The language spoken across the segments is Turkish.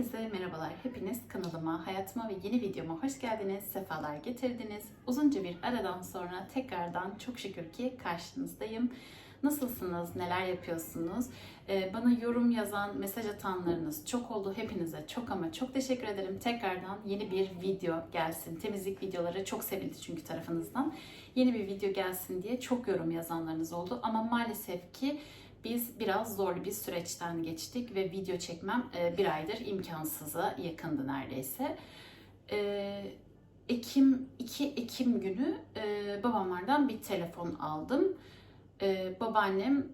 Herkese merhabalar. Hepiniz kanalıma, hayatıma ve yeni videoma hoş geldiniz. Sefalar getirdiniz. Uzunca bir aradan sonra tekrardan çok şükür ki karşınızdayım. Nasılsınız? Neler yapıyorsunuz? Ee, bana yorum yazan, mesaj atanlarınız çok oldu. Hepinize çok ama çok teşekkür ederim. Tekrardan yeni bir video gelsin. Temizlik videoları çok sevildi çünkü tarafınızdan. Yeni bir video gelsin diye çok yorum yazanlarınız oldu. Ama maalesef ki biz biraz zorlu bir süreçten geçtik ve video çekmem e, bir aydır imkansıza yakındı neredeyse. E, Ekim 2 Ekim günü e, babamlardan bir telefon aldım. E, babaannem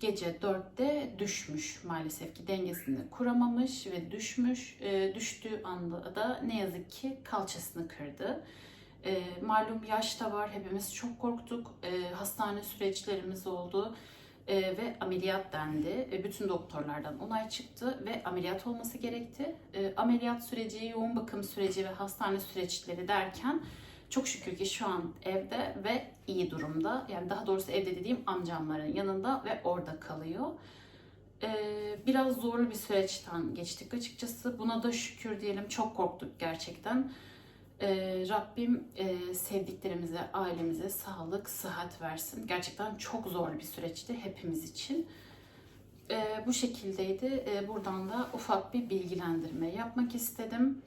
gece 4'te düşmüş maalesef ki dengesini kuramamış ve düşmüş. Düştüğü anda da ne yazık ki kalçasını kırdı. Malum yaş da var hepimiz çok korktuk. Hastane süreçlerimiz oldu. E, ve ameliyat dendi. E, bütün doktorlardan onay çıktı ve ameliyat olması gerekti. E, ameliyat süreci, yoğun bakım süreci ve hastane süreçleri derken çok şükür ki şu an evde ve iyi durumda. Yani daha doğrusu evde dediğim amcamların yanında ve orada kalıyor. E, biraz zorlu bir süreçten geçtik açıkçası. Buna da şükür diyelim. Çok korktuk gerçekten. Ee, Rabbim e, sevdiklerimize, ailemize sağlık, sıhhat versin. Gerçekten çok zor bir süreçti hepimiz için. Ee, bu şekildeydi. Ee, buradan da ufak bir bilgilendirme yapmak istedim.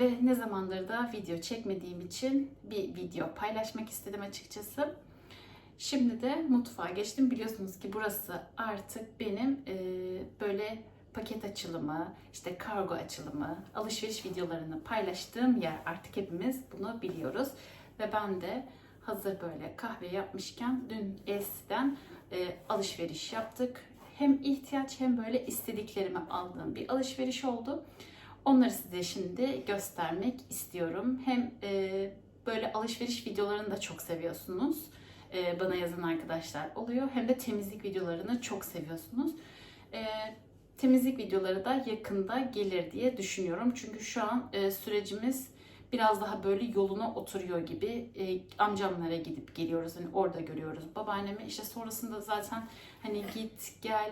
Ve ne zamandır da video çekmediğim için bir video paylaşmak istedim açıkçası. Şimdi de mutfağa geçtim. Biliyorsunuz ki burası artık benim e, böyle paket açılımı, işte kargo açılımı, alışveriş videolarını paylaştığım yer artık hepimiz bunu biliyoruz. Ve ben de hazır böyle kahve yapmışken dün Els'den e, alışveriş yaptık. Hem ihtiyaç hem böyle istediklerimi aldığım bir alışveriş oldu. Onları size şimdi göstermek istiyorum. Hem e, böyle alışveriş videolarını da çok seviyorsunuz. E, bana yazan arkadaşlar oluyor. Hem de temizlik videolarını çok seviyorsunuz. E, temizlik videoları da yakında gelir diye düşünüyorum. Çünkü şu an e, sürecimiz biraz daha böyle yoluna oturuyor gibi. E, amcamlara gidip geliyoruz. Hani orada görüyoruz babaannemi. İşte sonrasında zaten hani git gel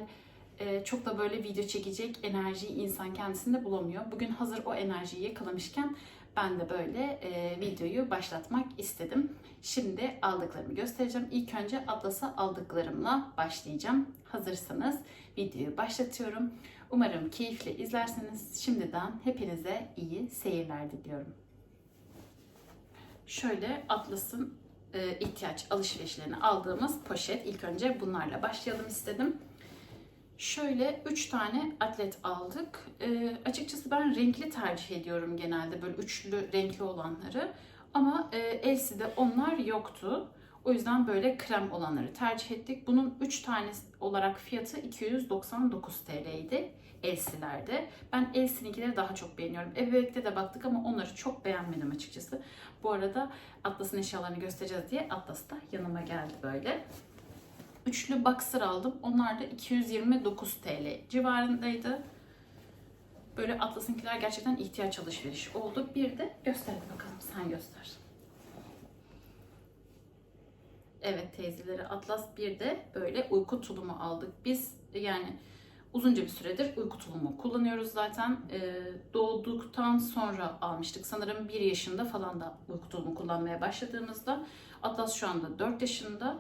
e, çok da böyle video çekecek enerjiyi insan kendisinde bulamıyor. Bugün hazır o enerjiyi yakalamışken ben de böyle e, videoyu başlatmak istedim. Şimdi aldıklarımı göstereceğim. İlk önce Atlas'a aldıklarımla başlayacağım. Hazırsanız videoyu başlatıyorum. Umarım keyifle izlerseniz şimdiden hepinize iyi seyirler diliyorum. Şöyle Atlas'ın e, ihtiyaç alışverişlerini aldığımız poşet. İlk önce bunlarla başlayalım istedim. Şöyle 3 tane atlet aldık. E, açıkçası ben renkli tercih ediyorum genelde böyle üçlü renkli olanları. Ama e, Elsie'de onlar yoktu. O yüzden böyle krem olanları tercih ettik. Bunun 3 tane olarak fiyatı 299 TL'ydi Elsie'lerde. Ben Elsie'ninkileri daha çok beğeniyorum. Ebevek'te de baktık ama onları çok beğenmedim açıkçası. Bu arada Atlas'ın eşyalarını göstereceğiz diye Atlas da yanıma geldi böyle. Üçlü boxer aldım. Onlar da 229 TL civarındaydı. Böyle Atlas'ınkiler gerçekten ihtiyaç alışveriş oldu. Bir de göster bakalım sen göster. Evet teyzeleri Atlas bir de böyle uyku tulumu aldık. Biz yani uzunca bir süredir uyku tulumu kullanıyoruz zaten. Ee, doğduktan sonra almıştık. Sanırım bir yaşında falan da uyku tulumu kullanmaya başladığımızda. Atlas şu anda 4 yaşında.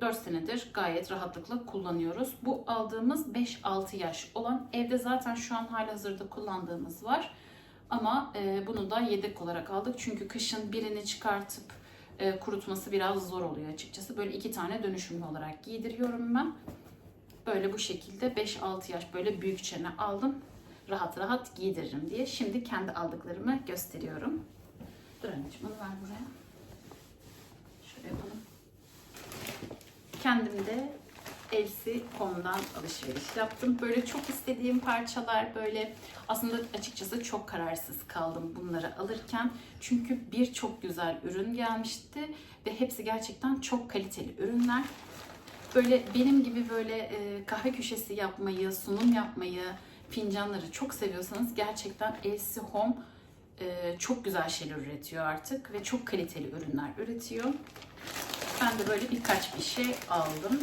4 senedir gayet rahatlıkla kullanıyoruz. Bu aldığımız 5-6 yaş olan evde zaten şu an hali hazırda kullandığımız var. Ama e, bunu da yedek olarak aldık. Çünkü kışın birini çıkartıp e, kurutması biraz zor oluyor açıkçası. Böyle iki tane dönüşümlü olarak giydiriyorum ben. Böyle bu şekilde 5-6 yaş böyle büyük çene aldım. Rahat rahat giydiririm diye. Şimdi kendi aldıklarımı gösteriyorum. Dur anneciğim onu ver buraya. Şöyle yapalım. Kendim de Elsi.com'dan alışveriş yaptım. Böyle çok istediğim parçalar böyle aslında açıkçası çok kararsız kaldım bunları alırken. Çünkü birçok güzel ürün gelmişti ve hepsi gerçekten çok kaliteli ürünler. Böyle benim gibi böyle e, kahve köşesi yapmayı, sunum yapmayı, fincanları çok seviyorsanız gerçekten Elsi Home e, çok güzel şeyler üretiyor artık ve çok kaliteli ürünler üretiyor. Ben de böyle birkaç bir şey aldım.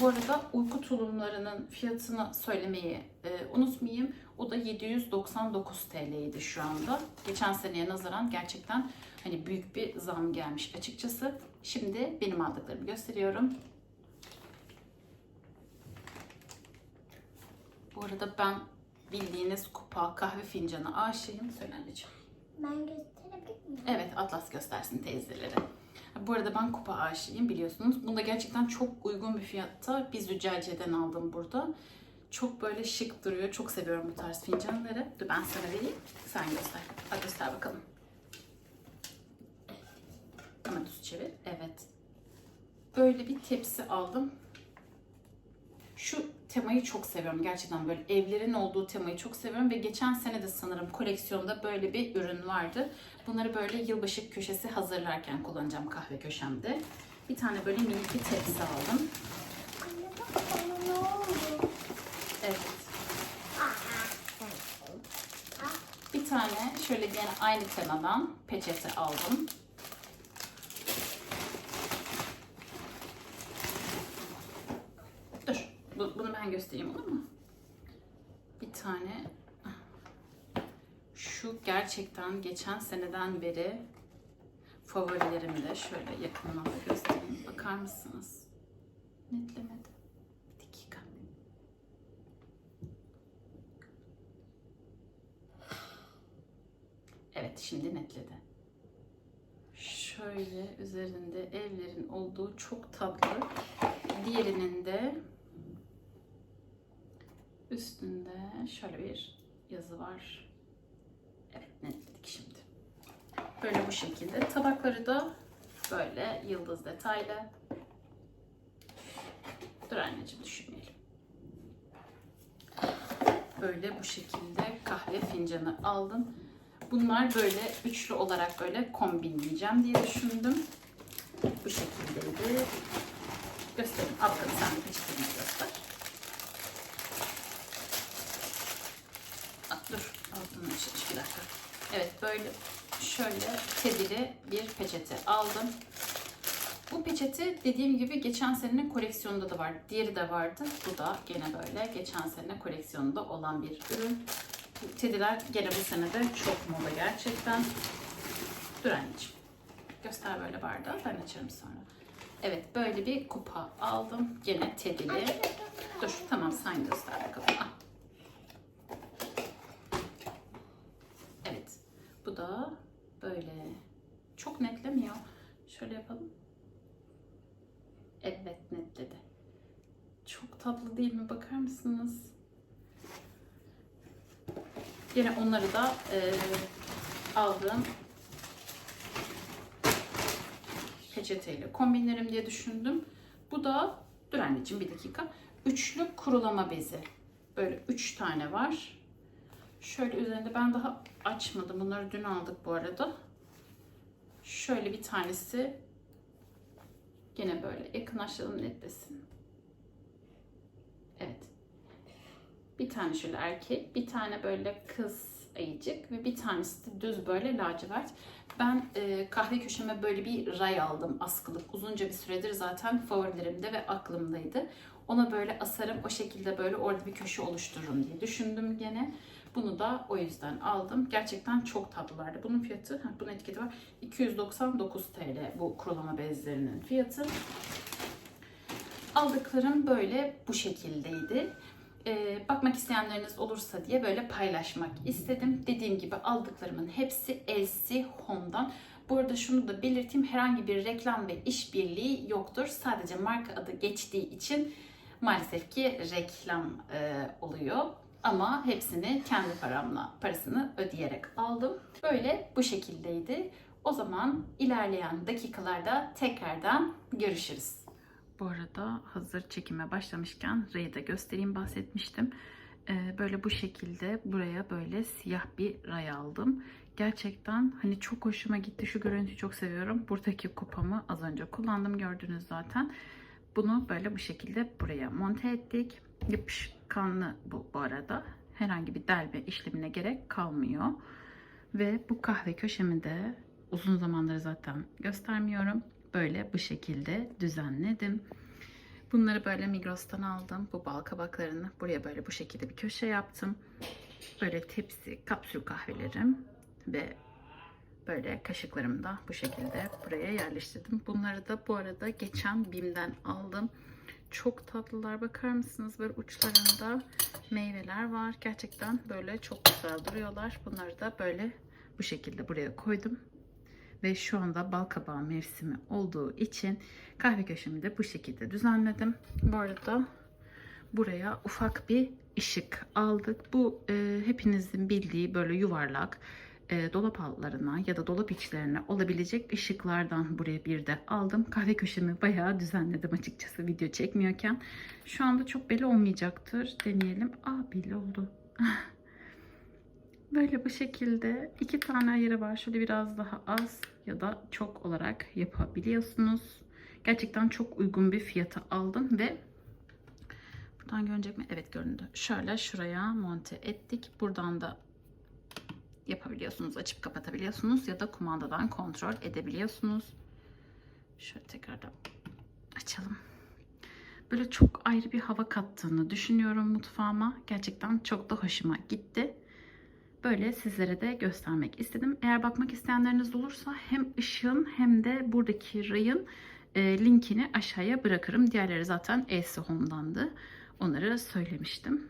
Bu arada uyku tulumlarının fiyatını söylemeyi e, unutmayayım. O da 799 TL'ydi şu anda. Geçen seneye nazaran gerçekten hani büyük bir zam gelmiş açıkçası. Şimdi benim aldıklarımı gösteriyorum. Bu arada ben bildiğiniz kupa kahve fincanı aşığım. Söyle anneciğim. Ben gösterebilir miyim? Evet Atlas göstersin teyzeleri. Bu arada ben kupa aşığıyım biliyorsunuz. Bunu da gerçekten çok uygun bir fiyatta bir züccaciyeden aldım burada. Çok böyle şık duruyor. Çok seviyorum bu tarz fincanları. Dur ben sana vereyim. Sen göster. Hadi göster bakalım. Hemen düz çevir. Evet. Böyle bir tepsi aldım. Şu temayı çok seviyorum. Gerçekten böyle evlerin olduğu temayı çok seviyorum ve geçen sene de sanırım koleksiyonda böyle bir ürün vardı. Bunları böyle yılbaşı köşesi hazırlarken kullanacağım kahve köşemde. Bir tane böyle minik bir tepsi aldım. Evet. Bir tane şöyle yine aynı temadan peçete aldım. Dur. bu- Bunu ben göstereyim olur mu? Bir tane şu gerçekten geçen seneden beri favorilerimde. Şöyle yakından da göstereyim. Bakar mısınız? Netlemedi. Bir dakika. Evet şimdi netledi. Şöyle üzerinde evlerin olduğu çok tatlı. Diğerinin de üstünde şöyle bir yazı var. Evet netledik şimdi. Böyle bu şekilde. Tabakları da böyle yıldız detaylı. Dur anneciğim düşünmeyelim. Böyle bu şekilde kahve fincanı aldım. Bunlar böyle üçlü olarak böyle kombinleyeceğim diye düşündüm. Bu şekildeydi. Göstereyim. Bakalım sen de göster. Aa, dur. Dakika. Evet böyle şöyle tedili bir peçete aldım. Bu peçete dediğim gibi geçen senenin koleksiyonunda da var. Diğeri de vardı. Bu da gene böyle geçen sene koleksiyonunda olan bir ürün. Bu Tediler gene bu sene de çok moda gerçekten. Dur anneciğim. Göster böyle bardağı. Ben açarım sonra. Evet böyle bir kupa aldım. Gene tedili. Dur tamam sen göster bakalım. Al. Evet. Bu böyle. Çok netlemiyor. Şöyle yapalım. Evet netledi. Çok tatlı değil mi? Bakar mısınız? Yine onları da e, aldığım peçeteyle kombinlerim diye düşündüm. Bu da, dur anneciğim bir dakika. Üçlü kurulama bezi. Böyle üç tane var. Şöyle üzerinde ben daha açmadım. Bunları dün aldık bu arada. Şöyle bir tanesi Gene böyle yakınlaştıralım netlesin. Evet. Bir tane şöyle erkek, bir tane böyle kız ayıcık ve bir tanesi de düz böyle lacivert. Ben e, kahve köşeme böyle bir ray aldım askılık. Uzunca bir süredir zaten favorilerimde ve aklımdaydı. Ona böyle asarım o şekilde böyle orada bir köşe oluştururum diye düşündüm gene. Bunu da o yüzden aldım. Gerçekten çok tatlılardı. Bunun fiyatı, bunun etiketi var. 299 TL bu kurulama bezlerinin fiyatı. Aldıklarım böyle bu şekildeydi. Ee, bakmak isteyenleriniz olursa diye böyle paylaşmak istedim. Dediğim gibi aldıklarımın hepsi LC Home'dan. Bu arada şunu da belirteyim. Herhangi bir reklam ve işbirliği yoktur. Sadece marka adı geçtiği için maalesef ki reklam e, oluyor. Ama hepsini kendi paramla parasını ödeyerek aldım. Böyle bu şekildeydi. O zaman ilerleyen dakikalarda tekrardan görüşürüz. Bu arada hazır çekime başlamışken Ray'i de göstereyim bahsetmiştim. Ee, böyle bu şekilde buraya böyle siyah bir ray aldım. Gerçekten hani çok hoşuma gitti. Şu görüntüyü çok seviyorum. Buradaki kupamı az önce kullandım gördünüz zaten. Bunu böyle bu şekilde buraya monte ettik. Yapışkanlı bu bu arada. Herhangi bir delme işlemine gerek kalmıyor. Ve bu kahve köşemi de uzun zamandır zaten göstermiyorum. Böyle bu şekilde düzenledim. Bunları böyle Migros'tan aldım. Bu bal kabaklarını buraya böyle bu şekilde bir köşe yaptım. Böyle tepsi, kapsül kahvelerim ve böyle kaşıklarımı da bu şekilde buraya yerleştirdim. Bunları da bu arada geçen BİM'den aldım. Çok tatlılar bakar mısınız? Böyle uçlarında meyveler var. Gerçekten böyle çok güzel duruyorlar. Bunları da böyle bu şekilde buraya koydum. Ve şu anda bal kabağı mevsimi olduğu için kahve köşemi de bu şekilde düzenledim. Bu arada buraya ufak bir ışık aldık. Bu e, hepinizin bildiği böyle yuvarlak e, dolap altlarına ya da dolap içlerine olabilecek ışıklardan buraya bir de aldım. Kahve köşemi bayağı düzenledim açıkçası video çekmiyorken. Şu anda çok belli olmayacaktır. Deneyelim. Aa belli oldu. Böyle bu şekilde iki tane ayarı var. Şöyle biraz daha az ya da çok olarak yapabiliyorsunuz. Gerçekten çok uygun bir fiyata aldım ve buradan görünecek mi? Evet göründü. Şöyle şuraya monte ettik. Buradan da yapabiliyorsunuz. Açıp kapatabiliyorsunuz ya da kumandadan kontrol edebiliyorsunuz. Şöyle tekrardan açalım. Böyle çok ayrı bir hava kattığını düşünüyorum mutfağıma. Gerçekten çok da hoşuma gitti. Böyle sizlere de göstermek istedim. Eğer bakmak isteyenleriniz olursa hem ışığın hem de buradaki rayın e, linkini aşağıya bırakırım. Diğerleri zaten AC Home'dandı. Onları söylemiştim.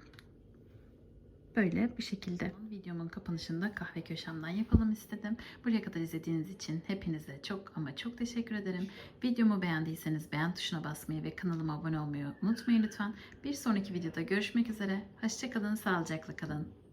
Böyle bu şekilde. Videomun kapanışında kahve köşemden yapalım istedim. Buraya kadar izlediğiniz için hepinize çok ama çok teşekkür ederim. Videomu beğendiyseniz beğen tuşuna basmayı ve kanalıma abone olmayı unutmayın lütfen. Bir sonraki videoda görüşmek üzere. Hoşçakalın, sağlıcakla kalın.